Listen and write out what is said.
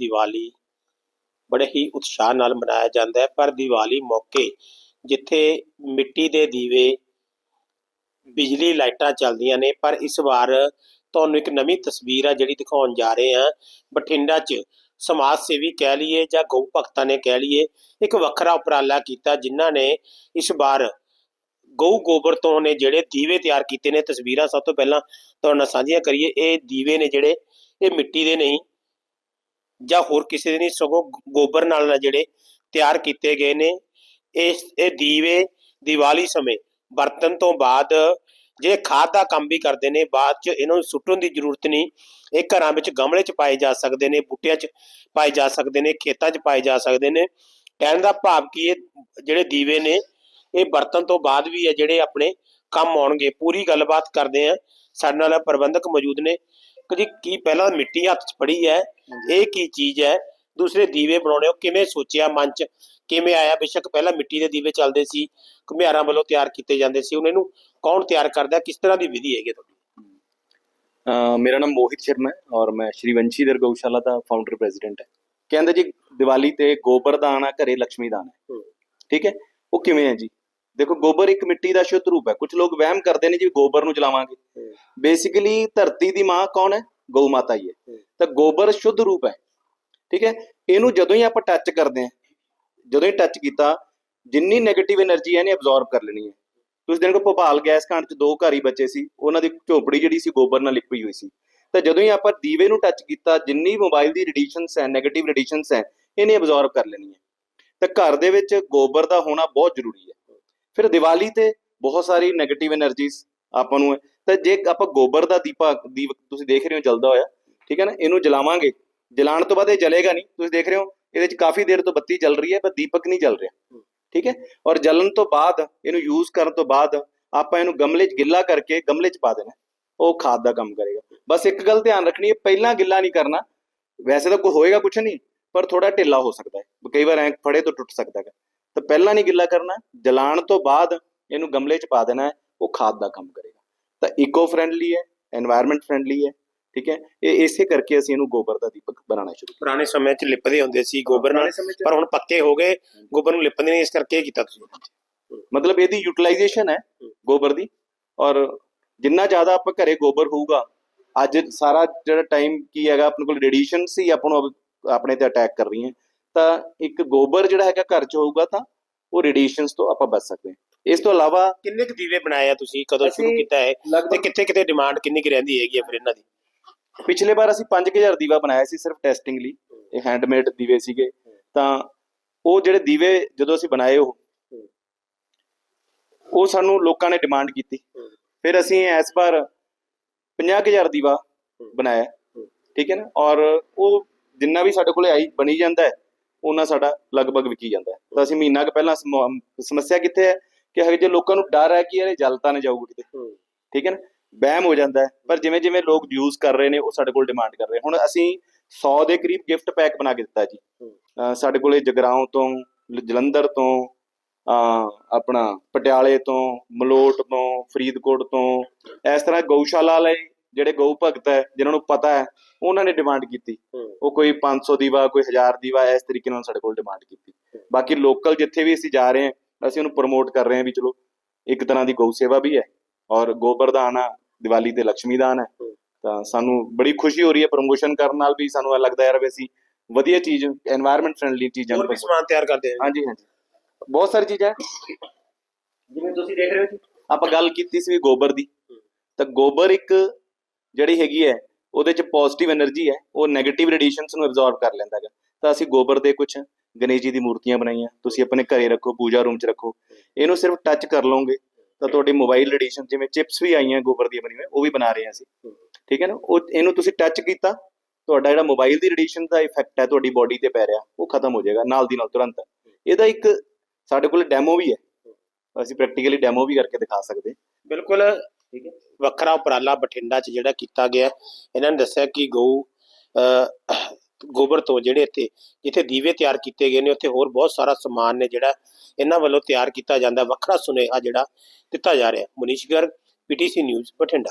ਦੀਵਾਲੀ ਬੜੇ ਹੀ ਉਤਸ਼ਾਹ ਨਾਲ ਮਨਾਇਆ ਜਾਂਦਾ ਹੈ। ਪਰ ਦੀਵਾਲੀ ਮੌਕੇ ਜਿੱਥੇ ਮਿੱਟੀ ਦੇ ਦੀਵੇ, ਬਿਜਲੀ ਲਾਈਟਾਂ ਚੱਲਦੀਆਂ ਨੇ, ਪਰ ਇਸ ਵਾਰ ਤੁਹਾਨੂੰ ਇੱਕ ਨਵੀਂ ਤਸਵੀਰ ਆ ਜਿਹੜੀ ਦਿਖਾਉਣ ਜਾ ਰਹੇ ਆ ਬਠਿੰਡਾ 'ਚ ਸਮਾਜ ਸੇਵੀ ਕਹਿ ਲਈਏ ਜਾਂ ਗਊ ਭਗਤਾਂ ਨੇ ਕਹਿ ਲਈਏ, ਇੱਕ ਵੱਖਰਾ ਉਪਰਾਲਾ ਕੀਤਾ ਜਿਨ੍ਹਾਂ ਨੇ ਇਸ ਵਾਰ ਗਊ ਗੋਬਰ ਤੋਂ ਨੇ ਜਿਹੜੇ ਦੀਵੇ ਤਿਆਰ ਕੀਤੇ ਨੇ। ਤਸਵੀਰਾਂ ਸਭ ਤੋਂ ਪਹਿਲਾਂ ਤੁਹਾਡੇ ਨਾਲ ਸਾਂਝੀਆਂ ਕਰੀਏ। ਇਹ ਦੀਵੇ ਨੇ ਜਿਹੜੇ, ਇਹ ਮਿੱਟੀ ਦੇ ਨਹੀਂ ਜਾਂ ਹੋਰ ਕਿਸੇ ਦੇ ਨਹੀਂ ਸਗੋਂ ਗੋਬਰ ਨਾਲ ਜਿਹੜੇ ਤਿਆਰ ਕੀਤੇ ਗਏ ਨੇ, ਇਹ ਇਹ ਦੀਵੇ ਦੀਵਾਲੀ ਸਮੇਂ ਵਰਤਣ ਤੋਂ ਬਾਅਦ ਜੇ ਖਾਦ ਦਾ ਕੰਮ ਵੀ ਕਰਦੇ ਨੇ, ਬਾਅਦ ਚ ਇਹਨਾਂ ਨੂੰ ਸੁੱਟਣ ਦੀ ਜ਼ਰੂਰਤ ਨਹੀਂ, ਇਹ ਘਰਾਂ ਵਿੱਚ ਗਮਲੇ ਚ ਪਾਏ ਜਾ ਸਕਦੇ ਨੇ, ਬੂਟਿਆਂ ਚ ਪਾਏ ਜਾ ਸਕਦੇ ਨੇ, ਖੇਤਾਂ ਚ ਪਾਏ ਜਾ ਸਕਦੇ ਨੇ। ਕਹਿਣ ਦਾ ਭਾਵ ਕੀ ਇਹ ਜਿਹੜੇ ਦੀਵੇ ਨੇ, ਇਹ ਬਰਤਨ ਤੋਂ ਬਾਅਦ ਵੀ ਹੈ ਜਿਹੜੇ ਆਪਣੇ ਕੰਮ ਆਉਣਗੇ। ਪੂਰੀ ਗੱਲਬਾਤ ਕਰਦੇ ਆ ਸਾਡੇ ਨਾਲ ਪ੍ਰਬੰਧਕ ਮੌਜੂਦ ਨੇ। ਜੀ ਕੀ ਪਹਿਲਾਂ ਮਿੱਟੀ ਹੱਥ 'ਚ ਫੜੀ ਹੈ ਇਹ ਕੀ ਚੀਜ਼ ਹੈ? ਦੂਸਰੇ ਦੀਵੇ ਬਣਾਉਣੇ ਉਹ ਕਿਵੇਂ ਸੋਚਿਆ ਮਨ 'ਚ? ਕਿਵੇਂ ਆਇਆ? ਬੇਸ਼ੱਕ ਪਹਿਲਾਂ ਮਿੱਟੀ ਦੇ ਦੀਵੇ ਚੱਲਦੇ ਸੀ ਘੁਮਿਆਰਾਂ ਵੱਲੋਂ ਤਿਆਰ ਕੀਤੇ ਜਾਂਦੇ ਸੀ ਉਹਨਾਂ ਨੂੰ ਕੌਣ ਤਿਆਰ ਕਰਦਾ? ਕਿਸ ਤਰ੍ਹਾਂ ਦੀ ਵਿਧੀ ਹੈਗੀ ਤੁਹਾਡੀ? ਮੇਰਾ ਨਾਮ ਮੋਹਿਤ ਸ਼ਰਮਾ ਹੈ ਔਰ ਮੈਂ ਸ਼੍ਰੀ ਵੰਸ਼ੀਧਰ ਗਊਸ਼ਾਲਾ ਦਾ ਫਾਊਂਡਰ ਪ੍ਰੈਜ਼ੀਡੈਂਟ ਹੈ। ਕਹਿੰਦੇ ਜੀ ਦੀਵਾਲੀ ਤੇ ਗੋਬਰ ਦਾਨ ਆ ਘਰੇ ਲక్ష్ਮੀ ਦਾਨ ਹੈ। ਠੀਕ ਹੈ? ਉਹ ਕਿਵੇਂ ਹੈ ਜੀ? ਦੇਖੋ ਗੋਬਰ ਇੱਕ ਮਿੱਟੀ ਦਾ ਸ਼ੁੱਧ ਰੂਪ ਹੈ। ਕੁਝ ਲੋਕ ਵਹਿਮ ਕਰਦੇ ਨੇ ਜੀ ਗੋਬਰ ਨੂੰ ਜਲਾਵਾਂਗੇ। ਬੇਸਿਕਲੀ ਧਰਤੀ ਦੀ ਮਾਂ ਕੌਣ ਹੈ? ਗਊ ਮਾਤਾ ਹੀ ਹੈ। ਤਾਂ ਗੋਬਰ ਸ਼ੁੱਧ ਰੂਪ ਹੈ। ਠੀਕ ਹੈ? ਇਹਨੂੰ ਜਦੋਂ ਹੀ ਆਪਾਂ ਟੱਚ ਕਰਦੇ ਹਾਂ ਜਦੋਂ ਹੀ ਟੱਚ ਕੀਤਾ ਜਿੰਨੀ ਨੈਗੇਟਿਵ એનર્ਜੀ ਹੈ ਨੇ ਐਬਜ਼ੌਰਬ ਕਰ ਲੈਣੀ ਹੈ। ਤੁਸੀਂ ਦੇਖੋ ਭੋਪਾਲ ਗੈਸ ਕਾਂਡ 'ਚ ਦੋ ਘਰ ਹੀ ਬਚੇ ਸੀ। ਉਹਨਾਂ ਦੀ ਝੋਪੜੀ ਜਿਹੜੀ ਸੀ ਗੋਬਰ ਨਾਲ ਲਿਪੀ ਹੋਈ ਸੀ। ਤਾਂ ਜਦੋਂ ਹੀ ਆਪਾਂ ਦੀਵੇ ਨੂੰ ਟੱਚ ਕੀਤਾ ਜਿੰਨੀ ਮੋਬਾਈਲ ਦੀ ਰੇਡੀਏਸ਼ਨਸ ਹੈ ਨੈਗੇਟਿਵ ਰੇਡੀਏਸ਼ਨਸ ਹੈ ਇਹਨੇ ਐਬਜ਼ੌਰਬ ਕਰ ਲੈਣੀ ਹੈ। ਤਾਂ ਘਰ ਦੇ ਵਿੱਚ ਗੋਬਰ ਦਾ ਹੋਣਾ ਬਹੁਤ ਜ਼ਰੂਰੀ ਹੈ। ਫਿਰ ਦੀਵਾਲੀ ਤੇ ਬਹੁਤ ਸਾਰੀ ਨੈਗੇਟਿਵ એનર્ਜੀਸ ਆਪਾਂ ਨੂੰ ਤਾਂ ਜੇ ਆਪਾਂ ਗੋਬਰ ਦਾ ਦੀਪਾ ਦੀਪ ਤੁਸੀਂ ਦੇਖ ਰਹੇ ਹੋ ਜਲਦਾ ਹੋਇਆ, ਠੀਕ ਹੈ ਨਾ, ਇਹਨੂੰ ਜਲਾਵਾਂਗੇ। ਜਲਾਉਣ ਤੋਂ ਬਾਅਦ ਇਹ ਜਲੇਗਾ ਨਹੀਂ, ਤੁਸੀਂ ਦੇਖ ਰਹੇ ਹੋ, ਇਹਦੇ ਚ ਕਾਫੀ ਦੇਰ ਤੋਂ ਬੱਤੀ ਜਲ ਰਹੀ ਹੈ, ਪਰ ਦੀਪਕ ਨਹੀਂ ਜਲ ਰਿਹਾ, ਠੀਕ ਹੈ? ਔਰ ਜਲਣ ਤੋਂ ਬਾਅਦ, ਇਹਨੂੰ ਯੂਜ਼ ਕਰਨ ਤੋਂ ਬਾਅਦ, ਆਪਾਂ ਇਹਨੂੰ ਗਮਲੇ 'ਚ ਗਿੱਲਾ ਕਰਕੇ ਗਮਲੇ 'ਚ ਪਾ ਦੇਣਾ, ਉਹ ਖਾਦ ਦਾ ਕੰਮ ਕਰੇਗਾ। ਬਸ ਇੱਕ ਗੱਲ ਧਿਆਨ ਰੱਖਣੀ ਹੈ, ਪਹਿਲਾਂ ਗਿੱਲਾ ਨਹੀਂ ਕਰਨਾ, ਵੈਸੇ ਤਾਂ ਕੋਈ ਹੋਏਗਾ ਕੁਛ ਨਹੀਂ, ਪਰ ਥੋੜਾ ਢਿੱਲਾ ਹੋ ਸਕਦਾ ਹੈ ਕਈ ਵਾਰ ਐਂ ਫੜੇ ਤੋਂ ਟੁੱਟ ਸਕਦਾ ਹੈ ਤਾਂ ਪਹਿਲਾਂ ਨਹੀਂ ਗਿੱਲਾ ਕਰਨਾ ਜਲਾਣ ਤੋਂ ਬਾਅਦ ਇਹਨੂੰ ਗਮਲੇ 'ਚ ਪਾ ਦੇਣਾ ਹੈ, ਉਹ ਖਾਦ ਦਾ ਕੰਮ ਕਰੇਗਾ। ਤਾਂ ਇਕੋ ਫਰੈਂਡਲੀ ਹੈ এনवायरमेंट ਫਰੈਂਡਲੀ ਹੈ ਠੀਕ ਹੈ? ਇਹ ਇਸੇ ਕਰਕੇ ਅਸੀਂ ਇਹਨੂੰ ਗੋਬਰ ਦਾ ਦੀਪਕ ਬਣਾਉਣਾ ਸ਼ੁਰੂ ਕੀਤਾ। ਪੁਰਾਣੇ ਸਮੇਂ 'ਚ ਲਿਪਦੇ ਹੁੰਦੇ ਸੀ ਗੋਬਰ ਨਾਲ ਪਰ ਹੁਣ ਪੱਤੇ ਹੋ ਗਏ ਗੋਬਰ ਨੂੰ ਲਿਪਦੇ ਨਹੀਂ ਇਸ ਕਰਕੇ ਕੀਤਾ ਤੁਸੀਂ। ਮਤਲਬ ਇਹਦੀ ਯੂਟਿਲਾਈਜੇਸ਼ਨ ਹੈ ਗੋਬਰ ਦੀ ਔਰ ਜਿੰਨਾ ਜ਼ਿਆਦਾ ਆਪਾਂ ਘਰੇ ਗੋਬਰ ਹੋਊਗਾ ਅੱਜ ਸਾਰਾ ਜਿਹੜਾ ਟਾਈਮ ਕੀ ਹੈਗਾ ਆਪਣੇ ਕੋਲ ਰੇਡੀਏਸ਼ਨ ਸੀ ਆਪਾਂ ਨੂੰ ਆਪਣੇ ਤੇ ਅਟੈਕ ਕਰ ਰਹੀ ਹੈ ਤਾਂ ਇੱਕ ਗੋਬਰ ਜਿਹੜਾ ਹੈਗਾ ਘਰ 'ਚ ਹੋਊਗਾ ਤਾਂ ਉਹ ਰੇਡੀਏਸ਼ਨਸ ਤੋਂ ਆਪਾਂ ਬਚ ਸਕਦੇ ਹਾਂ। ਇਸ ਤੋਂ ਇਲਾਵਾ ਕਿੰਨੇ ਕੁ ਦੀਵੇ ਬਣਾਏ ਆ ਤੁਸੀਂ? ਕਦੋਂ ਸ਼ੁਰੂ ਅਸੀਂ ਕੀਤਾ ਹੈ ਤੇ ਲਗਭਗ ਕਿੱਥੇ ਡਿਮਾਂਡ ਕਿੰਨੀ ਕੁ ਰਹਿੰਦੀ ਹੈਗੀ ਆ ਫਿਰ ਇਹਨਾਂ ਦੀ? ਪਿਛਲੇ ਵਾਰ ਅਸੀਂ 5000 ਦੀਵਾ ਬਣਾਇਆ ਸੀ ਸਿਰਫ ਟੈਸਟਿੰਗ ਲਈ। ਇਹ ਹੈਂਡਮੇਡ ਦੀਵੇ ਸੀਗੇ। ਤਾਂ ਉਹ ਜਿਹੜੇ ਦੀਵੇ ਜਦੋਂ ਅਸੀਂ ਬਣਾਏ ਉਹ ਉਹ ਸਾਨੂੰ ਲੋਕਾਂ ਨੇ ਡਿਮਾਂਡ ਕੀਤੀ। ਫਿਰ ਅਸੀਂ ਇਸ ਵਾਰ 50000 ਦੀਵਾ ਬਣਾਇਆ। ਠੀਕ ਹੈ ਨਾ? ਔਰ ਉਹ ਜਿੰਨਾ ਵੀ ਸਾਡੇ ਕੋਲੇ ਆਈ ਬਣੀ ਜਾਂਦਾ ਹੈ ਉਹਨਾਂ ਸਾਡਾ ਲਗਭਗ ਵਿਕੀ ਜਾਂਦਾ ਹੈ। ਤਾਂ ਅਸੀਂ ਮਹੀਨਾ ਕੁ ਪਹਿਲਾਂ ਸਮ- ਸਮੱਸਿਆ ਕਿੱਥੇ ਹੈ? ਕਿ ਹਜੇ ਜੇ ਲੋਕਾਂ ਨੂੰ ਡਰ ਹੈ ਕਿ ਯਾਰ ਇਹ ਜਲ ਤਾਂ ਨਾ ਜਾਊਗੀ ਕਿਤੇ। ਠੀਕ ਹੈ ਨਾ? ਵਹਿਮ ਹੋ ਜਾਂਦਾ ਹੈ। ਪਰ ਜਿਵੇਂ ਜਿਵੇਂ ਲੋਕ ਯੂਜ਼ ਕਰ ਰਹੇ ਨੇ ਉਹ ਸਾਡੇ ਕੋਲ ਡਿਮਾਂਡ ਕਰ ਰਹੇ ਹੁਣ ਅਸੀਂ 100 ਦੇ ਕਰੀਬ ਗਿਫਟ ਪੈਕ ਬਣਾ ਕੇ ਦਿੱਤਾ ਜੀ। ਸਾਡੇ ਕੋਲੇ ਜਗਰਾਉਂ ਤੋਂ ਜਲੰਧਰ ਤੋਂ ਆਪਣਾ ਪਟਿਆਲੇ ਤੋਂ ਮਲੋਟ ਤੋਂ ਫਰੀਦਕੋਟ ਤੋਂ ਇਸ ਤਰ੍ਹਾਂ ਗਊਸ਼ਾਲਾ ਵਾਲੇ ਜਿਹੜੇ ਗਊ ਭਗਤ ਹੈ ਜਿਨ੍ਹਾਂ ਨੂੰ ਪਤਾ ਹੈ ਉਹਨਾਂ ਨੇ ਡਿਮਾਂਡ ਕੀਤੀ। ਉਹ ਕੋਈ 500 ਦੀਵਾ ਕੋਈ 1000 ਦੀਵਾ ਇਸ ਤਰੀਕੇ ਨਾਲ ਸਾਡੇ ਕੋਲ ਡਿਮਾਂਡ ਕੀਤੀ। ਬਾਕੀ ਲੋਕਲ ਜਿੱਥੇ ਵੀ ਅਸੀਂ ਜਾ ਰਹੇ ਹਾਂ ਅਸੀਂ ਉਹਨੂੰ ਪ੍ਰਮੋਟ ਕਰ ਰਹੇ ਹਾਂ ਵੀ ਚਲੋ ਇੱਕ ਤਰ੍ਹਾਂ ਦੀ ਗਊ ਸੇਵਾ ਵੀ ਹੈ ਔਰ ਗੋਬਰ ਦਾਨ ਆ ਦੀਵਾਲੀ ਤੇ ਲక్ష్ਮੀ ਦਾਨ ਹੈ। ਤਾਂ ਸਾਨੂੰ ਬੜੀ ਖੁਸ਼ੀ ਹੋ ਰਹੀ ਹੈ ਪ੍ਰੋਮੋਸ਼ਨ ਕਰਨ ਨਾਲ ਵੀ ਸਾਨੂੰ ਲੱਗਦਾ ਯਾਰ ਵੀ ਅਸੀਂ ਵਧੀਆ ਚੀਜ਼ এনवायरमेंट ਫ੍ਰੈਂਡਲੀ ਚੀਜ਼ਾਂ ਹੋਰ ਵੀ ਸਮਾਨ ਤਿਆਰ ਕਰਦੇ ਹਾਂ। ਹਾਂਜੀ ਹਾਂਜੀ। ਬਹੁਤ ਸਾਰੀ ਚੀਜ਼ਾਂ ਜਿਵੇਂ ਤੁਸੀਂ ਦੇਖ ਰਹੇ ਹੋ ਆਪਾਂ ਗੱਲ ਕੀਤੀ ਸੀ ਗੋਬਰ ਦੀ। ਤਾਂ ਗੋਬਰ ਇੱਕ ਜਿਹੜੀ ਹੈਗੀ ਹੈ ਉਹਦੇ ਚ ਪੋਜ਼ਿਟਿਵ એનર્ਜੀ ਹੈ ਉਹ 네ਗੇਟਿਵ ਰੇਡੀਏਸ਼ਨਸ ਨੂੰ ਐਬਜ਼ੌਰਬ ਕਰ ਲੈਂਦਾ ਹੈਗਾ। ਤਾਂ ਅਸੀਂ ਗੋਬਰ ਦੇ ਕੁਝ ਗਣੇਸ਼ ਜੀ ਦੀ ਮੂਰਤੀਆਂ ਬਣਾਈਆਂ। ਤੁਸੀਂ ਆਪਣੇ ਘਰੇ ਰੱਖੋ ਪੂਜਾ ਰੂਮ 'ਚ ਰੱਖੋ। ਇਹਨੂੰ ਸਿਰਫ ਟੱਚ ਕਰ ਲਓਗੇ ਤਾਂ ਤੁਹਾਡੀ ਮੋਬਾਈਲ ਰੇਡੀਏਸ਼ਨ ਜਿਵੇਂ ਚਿਪਸ ਵੀ ਆਈਆਂ ਗੋਬਰ ਦੀਆਂ ਬਣੀਆਂ ਉਹ ਵੀ ਬਣਾ ਰਹੇ ਅਸੀਂ। ਠੀਕ ਹੈ ਨਾ? ਉਹ ਇਹਨੂੰ ਤੁਸੀਂ ਟੱਚ ਕੀਤਾ ਤੁਹਾਡਾ ਜਿਹੜਾ ਮੋਬਾਈਲ ਦੀ ਰੇਡੀਏਸ਼ਨ ਦਾ ਇਫੈਕਟ ਹੈ ਤੁਹਾਡੀ ਬਾਡੀ ਤੇ ਪੈ ਰਿਹਾ ਉਹ ਖਤਮ ਹੋ ਜਾਏਗਾ ਨਾਲ ਦੀ ਨਾਲ ਤੁਰੰਤ। ਇਹਦਾ ਇੱਕ ਸਾਡੇ ਕੋਲ ਡੈਮੋ ਵੀ ਹੈ। ਅਸੀਂ ਪ੍ਰੈਕਟੀਕਲੀ ਡੈਮੋ ਵੀ ਕਰਕੇ ਦਿਖਾ ਸਕਦੇ। ਬਿਲਕੁਲ ਠੀਕ ਹੈ। ਵੱਖਰਾ ਉਪਰਾਲਾ ਬਠਿੰਡਾ 'ਚ ਜਿਹੜਾ ਕੀਤਾ ਗਿਆ ਇਹਨਾਂ ਨੇ ਦੱਸਿਆ ਕਿ ਗਊ ਗੋਬਰ ਤੋਂ ਜਿਹੜੇ ਇੱਥੇ, ਜਿੱਥੇ ਦੀਵੇ ਤਿਆਰ ਕੀਤੇ ਗਏ ਨੇ, ਉੱਥੇ ਹੋਰ ਬਹੁਤ ਸਾਰਾ ਸਮਾਨ ਨੇ ਜਿਹੜਾ ਇਹਨਾਂ ਵੱਲੋਂ ਤਿਆਰ ਕੀਤਾ ਜਾਂਦਾ। ਵੱਖਰਾ ਸੁਨੇਹਾ ਜਿਹੜਾ ਦਿੱਤਾ ਜਾ ਰਿਹਾ। Manish Garg PTC news Bathinda.